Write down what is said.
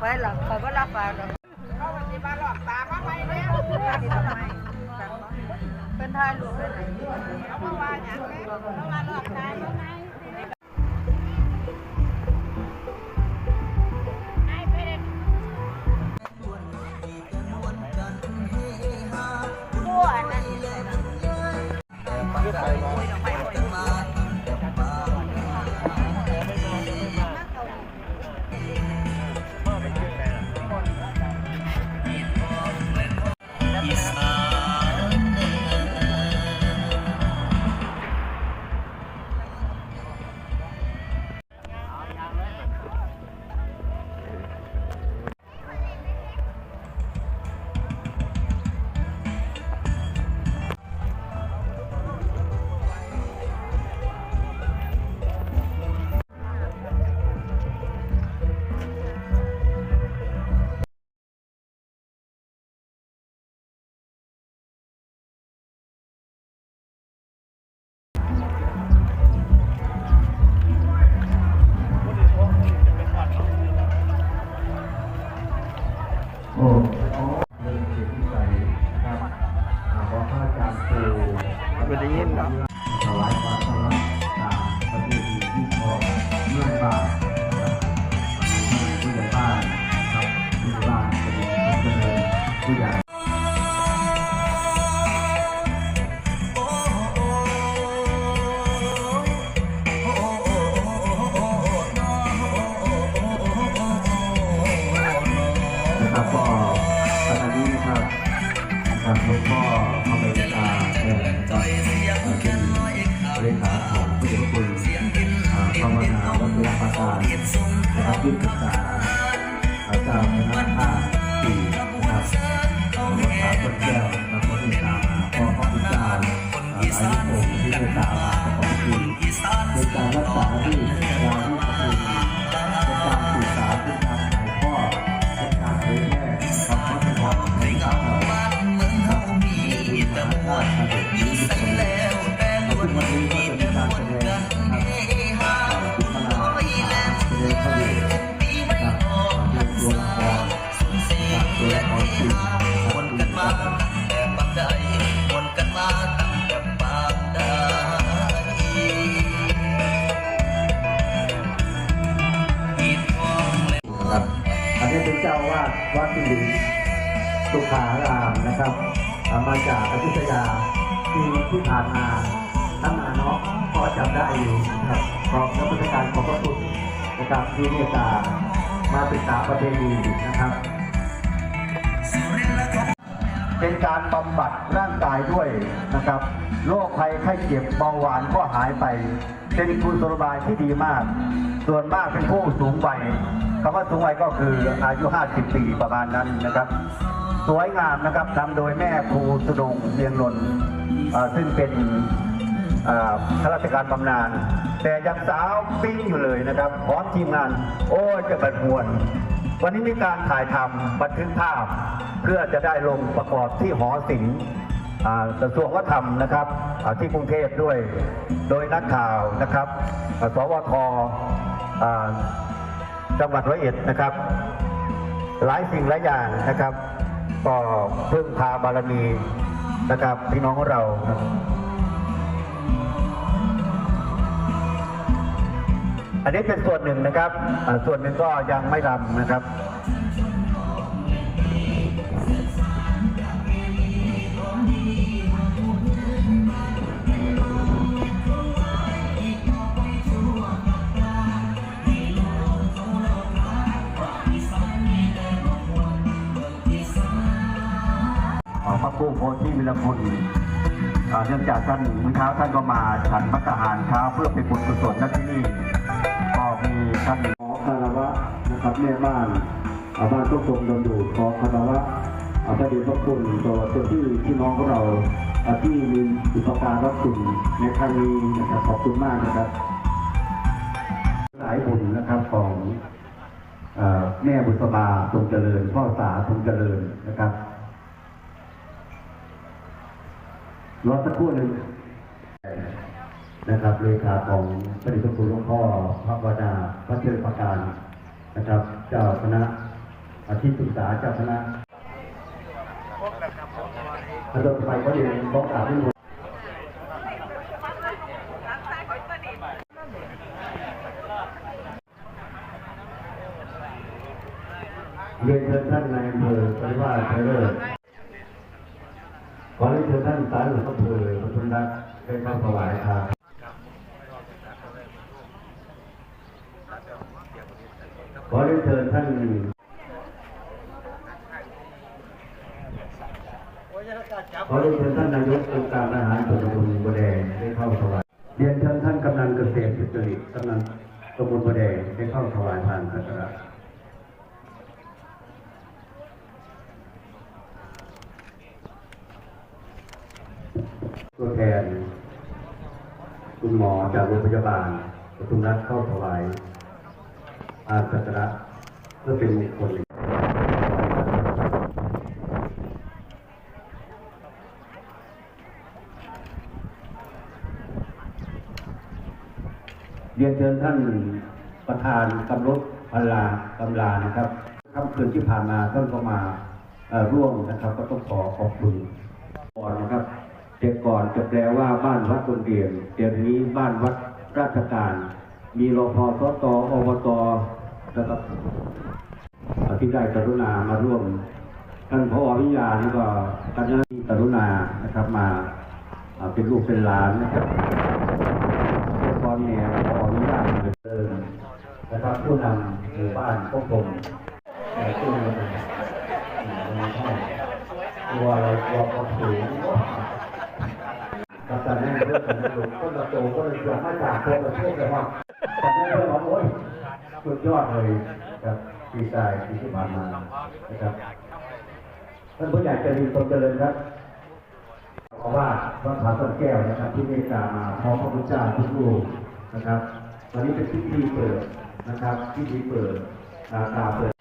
ไปหรอกคอยก็รับปากหรอกเขาวันนี้มาหลอกตามาไปแล้วเป็นทายลูกได้ไหนเขามาว่าอย่างนี้เขามาหลอกตาเขาไง โอ้เรื่องเกียรติใจครับอ่าขอพระอาจารย์ครูไม่ได้ยินเนาะถวายความเคารพตามประเพณีที่พอเมื่อบ้านครับผู้ใหญ่บ้านครับผู้ใหญ่บ้านเป็นผู้เจริญผู้ใหญ่ น เป็นเจ้าอาวาดวัดสิริสุขารามนะครับ มาจากอยุธยาปีที่ผ่านมาท่านอาเนาะก็จำได้อยู่นะครับขอบนักราชการขอบพระคุณนะครับที่เมตตามาศึกษาประเพณีนะครับ เป็นการบำบัดร่างกายด้วยนะครับ โรคภัยไข้เจ็บเบาหวานก็หายไป เป็นคุณสมบัติที่ดีมาก ส่วนมากเป็นผู้สูงวัยคำว่าสูงวัยก็คืออายุ 50 ปีประมาณนั้นนะครับ สวยงามนะครับนำโดยแม่ครูสุดงเรียงนนท์ซึ่งเป็นข้าราชการบำนาญแต่ยังสาวปิ้งอยู่เลยนะครับ พร้อมทีมงาน โอ้จะบัดมวนวันนี้มีการถ่ายทำบันทึกภาพ เพื่อจะได้ลงประกอบที่หอศิลป์กระทรวงวัฒนธรรมนะครับที่กรุงเทพด้วย โดยนักข่าวนะครับ สวทจังหวัดร้อยเอ็ดนะครับ หลายสิ่งหลายอย่างนะครับ ก็พึ่งพาบารมีนะครับพี่น้องของเราอันนี้เป็นส่วนหนึ่งนะครับ ส่วนหนึ่งก็ยังไม่รำนะครับ วิรคุณเนื่องจากท่านเมื่อเช้าท่านก็มาฉันพัฒหารเช้าเพื่อเป็นบุญกุศลณที่นี่ก็มีท่านขอคารวะนะครับแม่บ้านอาบ้านทุกคนโดนดูขอคารวะอาพระเดชพระคุณต่อเจ้าที่พี่น้องของเราที่มีอุปการรับคุณในครั้งนี้นะครับขอบคุณมากนะครับหลายบุญนะครับของแม่บุษบาทรงเจริญพ่อสาทรงเจริญนะครับ รอสักครู่หนึ่งนะครับเลขาของพระดชพระคุณหลวงพ่อพระวดาพระเจริญประการนะครับ เจ้าคณะอาชีพศึกษาเจ้าคณะอาจารย์ไปก็เรียนบอกกล่าวที่หมดเรียนเชิญท่านนายอำเภอปริวาสเทเลอร์ขอเรียนเชิญท่านสายหลวง ได้เข้าถวายครับขอเรียนเชิญท่านขอเรียนเชิญท่านนายกองค์การทหารส่วนตำบลบัวแดงได้เข้าถวายเรียนเชิญท่านกำนันเกษตรสุจริตกำนันตำบลบัวแดงได้เข้าถวายทานสักการะตัวแทน คุณหมอจากโรงพยาบาลปทุมรัฐเข้าถวายอาสักการะเพื่อเป็นมงคลเรียนเชิญท่านประธานกำลดพันลากำลานะครับค่ำคืนที่ผ่านมาท่านก็มาร่วมนะครับ ก็ต้องขอขอบคุณก่อนนะครับ แต่ก่อนจะแปลว่าบ้านวัดโรงเรียนเดี๋ยวนี้บ้านวัดราชการ มีรพสตอบตนะครับที่ได้กรุณามาร่วม ท่านพอวิญญานี่ก็ท่านนี้กรุณานะครับมาเป็นลูกเป็นหลานนะครับตอนนี้ขออนุญาตเดินนะครับผู้นำหมู่บ้านพวกผมแต่ผู้นำตัวอะไรตัวก็สูง กับการนั่งเรื่องของหลวงพ่อโตก็เลยชวนมาจากตัวประเทศเลยว่าแต่นั่เรื่องของโอ้ยสุดยอดเลยครับปีกายปีที่ผ่านมานะครับท่านผู้ใหญ่ใจดีทรงเจริญครับเพราะว่าวัดผาต้นแก้วนะครับ ที่เมตตามาพร้อมพระพุทธเจ้าทุกรูปนะครับวันนี้เป็นพิธีเปิดนะครับพิธีเปิดตาตาเปิด